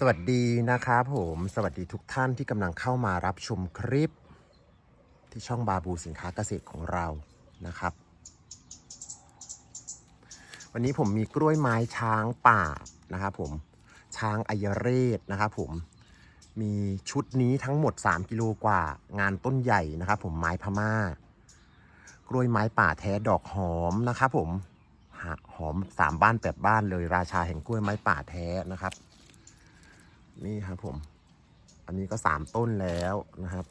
สวัสดีนะครับผม สวัสดีทุกท่านที่กำลังเข้ามารับชมคลิป ที่ช่องบาบูสินค้าเกษตรของเรานะครับ วันนี้ผมมีกล้วยไม้ช้างป่านะครับผมช้างอายเรศนะครับผมมีชุดนี้ทั้งหมด 3 กิโลกว่างานต้นใหญ่นะครับผมไม้พม่า กล้วยไม้ป่าแท้ดอกหอมนะครับผมหาหอมสามบ้านแปดบ้านเลยราชาแห่งกล้วยไม้ป่าแท้นะครับ นี่ครับผม อันนี้ก็สามต้นแล้วนะครับ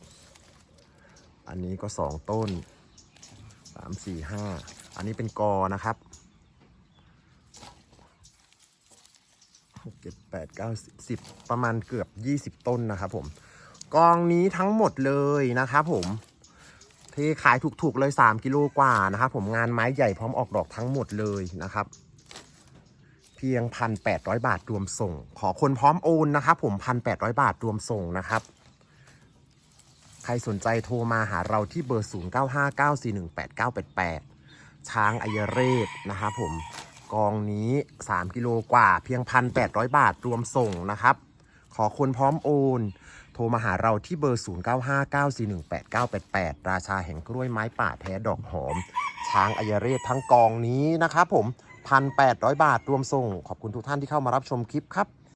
อันนี้ก็สองต้นสามสี่ห้าอันนี้เป็นกอนะครับหกเจ็ดแปดเก้าสิบประมาณเกือบยี่สิบต้นนะครับผม กองนี้ทั้งหมดเลยนะครับผมเทขายถูกๆเลย 3 กิโลกว่านะครับผมงานไม้ใหญ่พร้อมออกดอกทั้งหมดเลยนะครับ เพียง 1,800 บาทรวมส่ง ขอคนพร้อมโอนนะครับผม 1,800 บาทรวมส่งนะครับ ใครสนใจโทรมาหาเราที่เบอร์ 0959418988 ช้างอายเรศนะครับผมกองนี้ 3 กิโลกว่าเพียง 1,800 บาทรวมส่งนะครับ ขอคนพร้อมโอน โทรมาหาเราที่เบอร์ 0959418988 ราชาแห่งกล้วยไม้ป่าแท้ดอกหอม ช้างอายเรศทั้งกองนี้นะครับผม 1,800 บาท รวมส่ง ขอบคุณทุกท่านที่เข้ามารับชมคลิปครับ